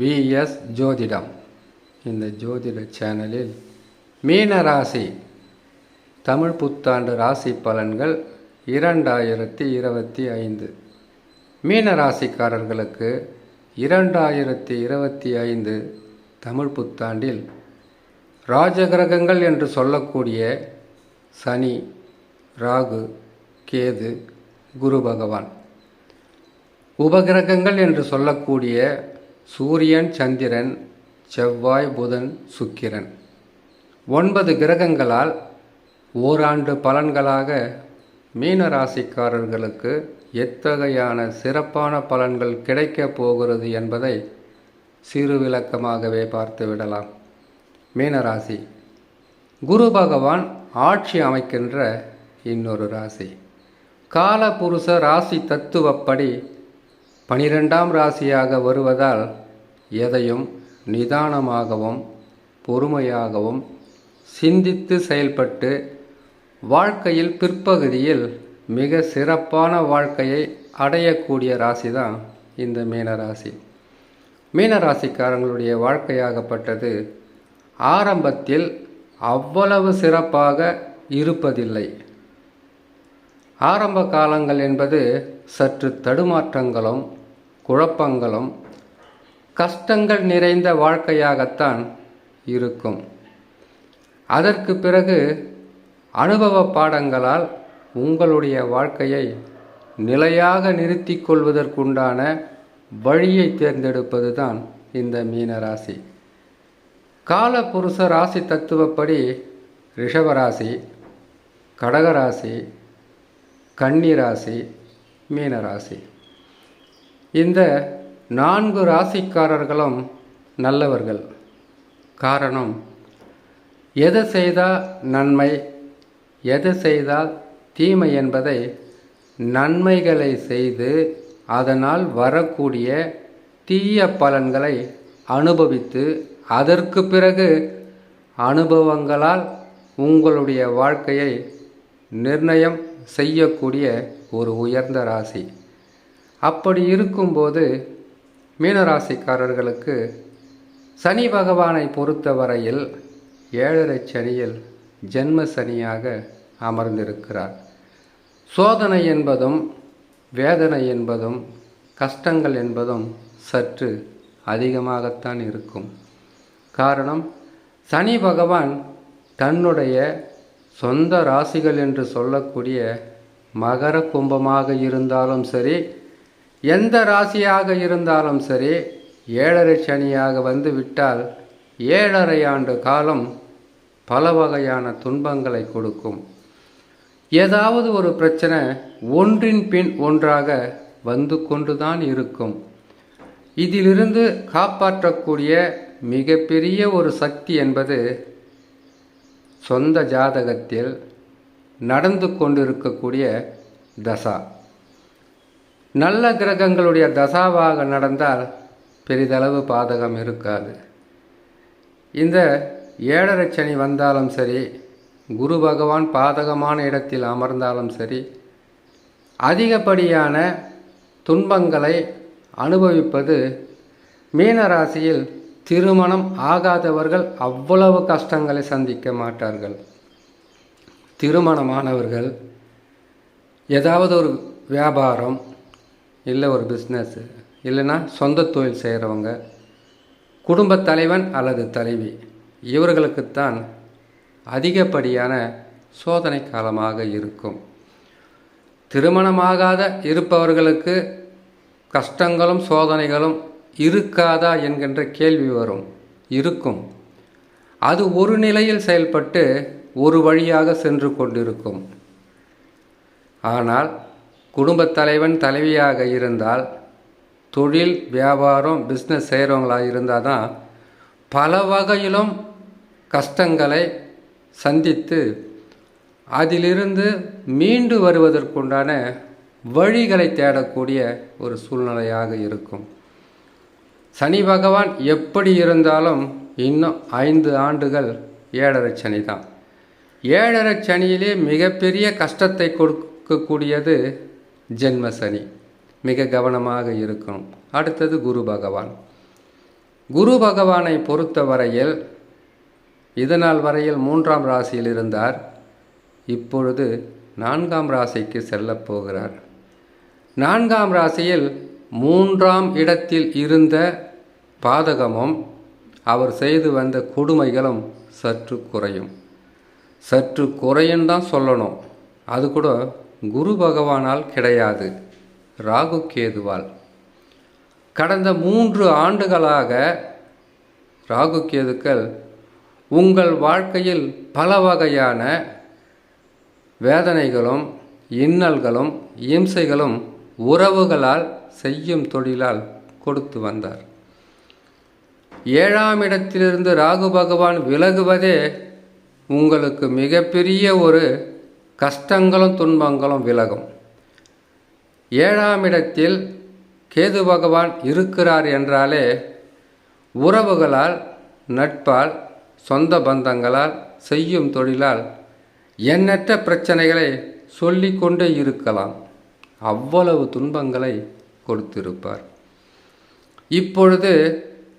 Vs ஜோதிடம். இந்த ஜோதிட சேனலில் மீன ராசி தமிழ் புத்தாண்டு ராசி பலன்கள் இரண்டாயிரத்தி இருபத்தி ஐந்து. மீன ராசிக்காரர்களுக்கு இரண்டாயிரத்தி இருபத்தி ஐந்து தமிழ் புத்தாண்டில் ராஜகிரகங்கள் என்று சொல்லக்கூடிய சனி ராகு கேது குரு பகவான். உபகிரகங்கள் என்று சொல்லக்கூடிய சூரியன் சந்திரன் செவ்வாய் புதன் சுக்கிரன். ஒன்பது கிரகங்களால் ஓராண்டு பலன்களாக மீன ராசிக்காரர்களுக்கு எத்தகையான சிறப்பான பலன்கள் கிடைக்கப் போகிறது என்பதை சிறு விளக்கமாகவே பார்த்து விடலாம். மீனராசி. குரு பகவான் ஆட்சி அமைக்கின்ற இன்னொரு ராசி. காலபுருஷ ராசி தத்துவப்படி பனிரெண்டாம் ராசியாக வருவதால் எதையும் நிதானமாகவும் பொறுமையாகவும் சிந்தித்து செயல்பட்டு வாழ்க்கையில் பிற்பகுதியில் மிக சிறப்பான வாழ்க்கையை அடையக்கூடிய ராசி தான் இந்த மீனராசி மீனராசிக்காரங்களுடைய வாழ்க்கையாகப்பட்டது ஆரம்பத்தில் அவ்வளவு சிறப்பாக இருப்பதில்லை. ஆரம்ப காலங்கள் என்பது சற்று தடுமாற்றங்களும் குழப்பங்களும் கஷ்டங்கள் நிறைந்த வாழ்க்கையாகத்தான் இருக்கும். அதற்கு பிறகு அனுபவ பாடங்களால் உங்களுடைய வாழ்க்கையை நிலையாக நிறுத்தி கொள்வதற்குண்டான வழியை தேர்ந்தெடுப்பது தான் இந்த மீனராசி. காலபுருஷ ராசி தத்துவப்படி ரிஷபராசி கடகராசி கன்னிராசி மீனராசி. இந்த நான்கு ராசிக்காரர்களும் நல்லவர்கள். காரணம் எதை செய்தால் நன்மை எதை செய்தால் தீமை என்பதை நன்மைகளை செய்து அதனால் வரக்கூடிய தீய பலன்களை அனுபவித்து அதற்கு பிறகு அனுபவங்களால் உங்களுடைய வாழ்க்கையை நிர்ணயம் செய்யக்கூடிய ஒரு உயர்ந்த ராசி. அப்படி இருக்கும்போது மீனராசிக்காரர்களுக்கு சனி பகவானை பொறுத்தவரையில் ஏழரை சனியில் ஜென்ம சனியாக அமர்ந்திருக்கிறார். சோதனை என்பதும் வேதனை என்பதும் கஷ்டங்கள் என்பதும் சற்று அதிகமாகத்தான் இருக்கும். காரணம் சனி பகவான் தன்னுடைய சொந்த ராசிகள் என்று சொல்லக்கூடிய மகர கும்பமாக இருந்தாலும் சரி எந்த ராசியாக இருந்தாலும் சரி ஏழரை சனியாக வந்து விட்டால் ஏழரை ஆண்டு காலம் பல வகையான துன்பங்களை கொடுக்கும். ஏதாவது ஒரு பிரச்சனை ஒன்றின் பின் ஒன்றாக வந்து கொண்டுதான் இருக்கும். இதிலிருந்து காப்பாற்றக்கூடிய மிகப்பெரிய ஒரு சக்தி என்பது சொந்த ஜாதகத்தில் நடந்து கொண்டிருக்கக்கூடிய தசா. நல்ல கிரகங்களுடைய தசாவாக நடந்தால் பெரிதளவு பாதகம் இருக்காது. இந்த ஏழரை சனி வந்தாலும் சரி குரு பகவான் பாதகமான இடத்தில் அமர்ந்தாலும் சரி அதிகப்படியான துன்பங்களை அனுபவிப்பது மீனராசியில் திருமணம் ஆகாதவர்கள் அவ்வளவு கஷ்டங்களை சந்திக்க மாட்டார்கள். திருமணமானவர்கள் ஏதாவது ஒரு வியாபாரம் இல்லை ஒரு பிஸ்னஸ்ஸு இல்லைன்னா சொந்த தொழில் செய்கிறவங்க குடும்பத் தலைவன் அல்லது தலைவி. இவர்களுக்குத்தான் அதிகப்படியான சோதனை காலமாக இருக்கும். திருமணமாகாத இருப்பவர்களுக்கு கஷ்டங்களும் சோதனைகளும் இருக்காதா என்கின்ற கேள்வி வரும். இருக்கும். அது ஒரு நிலையில் செயல்பட்டு ஒரு வழியாக சென்று கொண்டிருக்கும். ஆனால் குடும்பத் தலைவன் தலைவியாக இருந்தால் தொழில் வியாபாரம் பிஸ்னஸ் செய்கிறவங்களாக இருந்தால் தான் பல வகையிலும் கஷ்டங்களை சந்தித்து அதிலிருந்து மீண்டு வருவதற்குண்டான வழிகளை தேடக்கூடிய ஒரு சூழ்நிலையாக இருக்கும். சனி பகவான் எப்படி இருந்தாலும் இன்னும் ஐந்து ஆண்டுகள் ஏழரை சனி தான். ஏழரை சனியிலே மிகப்பெரிய கஷ்டத்தை கொடுக்கக்கூடியது ஜென்ம சனி மிக கவனமாக இருக்கணும். அடுத்தது குரு பகவான். குரு பகவானை பொறுத்தவரையில் இதனால் வரையில் மூன்றாம் ராசியில் இருந்தார். இப்பொழுது நான்காம் ராசிக்கு செல்லப் போகிறார். நான்காம் ராசியில் மூன்றாம் இடத்தில் இருந்த பாதகமும் அவர் செய்து வந்த கொடுமைகளும் சற்று குறையும். சற்று குறையும் தான் சொல்லணும். அது கூட குரு பகவானால் கிடையாது ராகு கேதுவால். கடந்த மூன்று ஆண்டுகளாக ராகு கேதுக்கள் உங்கள் வாழ்க்கையில் பல வகையான வேதனைகளும் இன்னல்களும் இம்சைகளும் உறவுகளால் செய்யும் தொழிலால் கொடுத்து வந்தார். ஏழாம் இடத்திலிருந்து ராகு பகவான் விலகுவதே உங்களுக்கு மிகப்பெரிய ஒரு கஷ்டங்களும் துன்பங்களும் விலகும். ஏழாம் இடத்தில் கேது பகவான் இருக்கிறார் என்றாலே உறவுகளால் நட்பால் சொந்த பந்தங்களால் செய்யும் தொழிலால் எண்ணற்ற பிரச்சனைகளை சொல்லிக்கொண்டே இருக்கலாம். அவ்வளவு துன்பங்களை கொடுத்திருப்பார். இப்பொழுது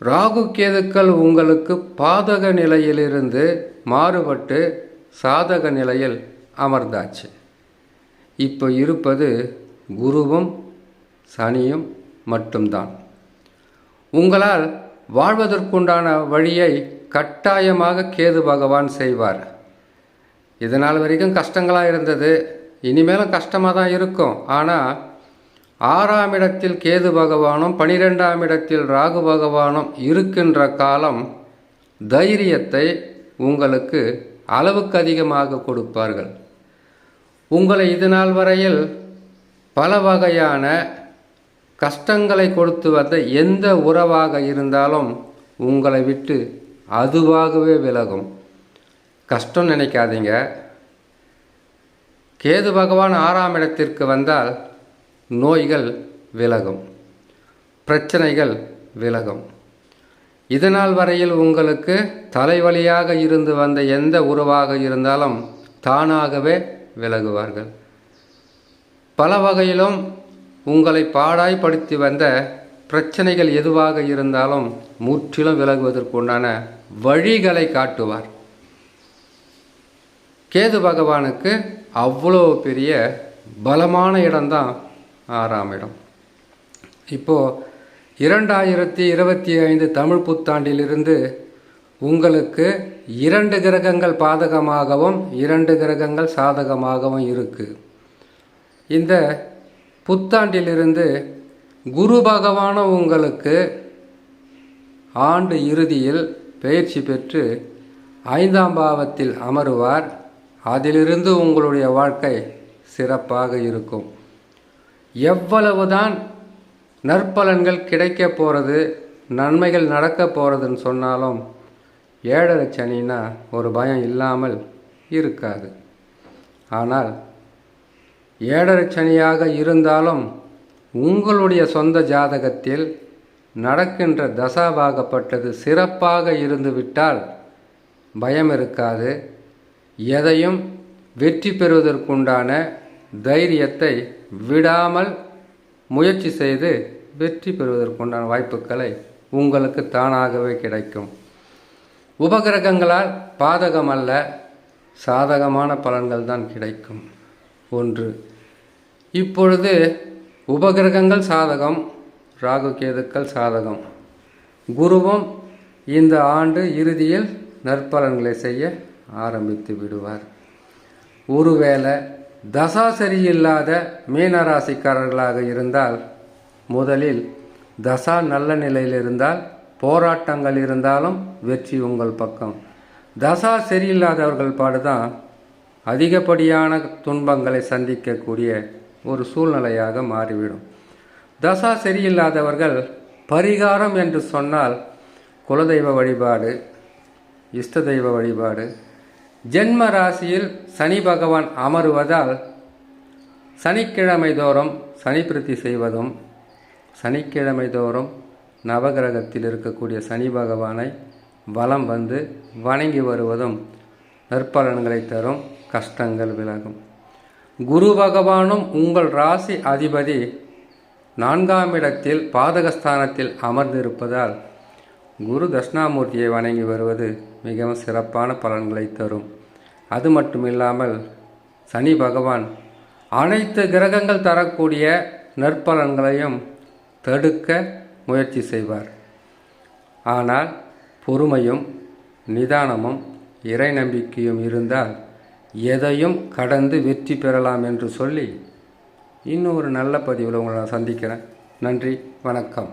ராகு கேதுக்கள் உங்களுக்கு பாதக நிலையிலிருந்து மாறுபட்டு சாதக நிலையில் அமர்ந்தாச்சு. இப்போ இருப்பது குருவும் சனியும் மட்டும்தான். உங்களால் வாழ்வதற்குண்டான வழியை கட்டாயமாக கேது பகவான் செய்வார். இதனால் வரைக்கும் கஷ்டங்களாக இருந்தது. இனிமேலும் கஷ்டமாக தான் இருக்கும். ஆனால் ஆறாம் இடத்தில் கேது பகவானும் பனிரெண்டாம் இடத்தில் ராகு பகவானும் இருக்கின்ற காலம் தைரியத்தை உங்களுக்கு அளவுக்கு அதிகமாக கொடுப்பார்கள். உங்களை இது நாள் வரையில் பல வகையான கஷ்டங்களை கொடுத்து வந்த எந்த உறவாக இருந்தாலும் உங்களை விட்டு அதுவாகவே விலகும். கஷ்டம் நினைக்காதீங்க. கேது பகவான் ஆறாம் இடத்திற்கு வந்தால் நோய்கள் விலகும். பிரச்சனைகள் விலகும். இதனால் வரையில் உங்களுக்கு தலைவலியாக இருந்து வந்த எந்த உறவாக இருந்தாலும் தானாகவே விலகுவார்கள் பல வகையிலும் உங்களை பாடாய்படுத்தி வந்த பிரச்சனைகள் எதுவாக இருந்தாலும் முற்றிலும் விலகுவதற்கு உண்டான வழிகளை காட்டுவார். கேது பகவானுக்கு அவ்வளோ பெரிய பலமான இடம்தான் ஆறாம் இடம் இப்போது இரண்டாயிரத்தி இருபத்தி ஐந்து தமிழ் புத்தாண்டிலிருந்து உங்களுக்கு இரண்டு கிரகங்கள் பாதகமாகவும் இரண்டு கிரகங்கள் சாதகமாகவும் இருக்குது இந்த புத்தாண்டிலிருந்து குரு பகவான உங்களுக்கு ஆண்டு இறுதியில் பயிற்சி பெற்று ஐந்தாம் பாவத்தில் அமருவார். அதிலிருந்து உங்களுடைய வாழ்க்கை சிறப்பாக இருக்கும். எவ்வளவுதான் நற்பலன்கள் கிடைக்க போகிறது நன்மைகள் நடக்க போகிறதுன்னு சொன்னாலும் ஏழரை சனின்னா ஒரு பயம் இல்லாமல் இருக்காது. ஆனால் ஏழரை சனியாக இருந்தாலும் உங்களுடைய சொந்த ஜாதகத்தில் நடக்கின்ற தசாவாகப்பட்டது சிறப்பாக இருந்துவிட்டால் பயம் இருக்காது. எதையும் வெற்றி பெறுவதற்குண்டான தைரியத்தை விடாமல் முயற்சி செய்து வெற்றி பெறுவதற்குண்டான வாய்ப்புகளை உங்களுக்கு தானாகவே கிடைக்கும். உபகிரகங்களால் பாதகம் அல்ல சாதகமான பலன்கள் தான் கிடைக்கும். ஒன்று. இப்பொழுது உபகிரகங்கள் சாதகம் ராகு கேதுக்கள் சாதகம். குருவும் இந்த ஆண்டு இறுதியில் நற்பலன்களை செய்ய ஆரம்பித்து விடுவார். ஒருவேளை தசா சரியில்லாத மீனராசிக்காரர்களாக இருந்தால் முதலில் தசா நல்ல நிலையில் இருந்தால் போராட்டங்கள் இருந்தாலும் வெற்றி உங்கள் பக்கம். தசா சரியில்லாதவர்கள் பாடுதான் அதிகப்படியான துன்பங்களை சந்திக்கக்கூடிய ஒரு சூழ்நிலையாக மாறிவிடும். தசா சரியில்லாதவர்கள் பரிகாரம் என்று சொன்னால் குலதெய்வ வழிபாடு இஷ்ட தெய்வ வழிபாடு. ஜென்ம ராசியில் சனி பகவான் அமருவதால் சனிக்கிழமை தோறும் சனி பிரதி செய்வதும் சனிக்கிழமை தோறும் நவகிரகத்தில் இருக்கக்கூடிய சனி பகவானை வலம் வந்து வணங்கி வருவதும் நற்பலன்களை தரும் கஷ்டங்கள் விலகும். குரு பகவானும் உங்கள் ராசி அதிபதி நான்காம் இடத்தில் பாதகஸ்தானத்தில் அமர்ந்திருப்பதால் குரு தட்சிணாமூர்த்தியை வணங்கி வருவது மிகவும் சிறப்பான பலன்களை தரும். அது மட்டுமில்லாமல் சனி பகவான் அனைத்து கிரகங்கள் தரக்கூடிய நற்பலன்களையும் தடுக்க முயற்சி செய்வார். ஆனால் பொறுமையும் நிதானமும் இறை நம்பிக்கையும் இருந்தால் எதையும் கடந்து வெற்றி பெறலாம் என்று சொல்லி இன்னும் ஒரு நல்ல பதிவில் உங்களை நான் சந்திக்கிறேன். நன்றி வணக்கம்.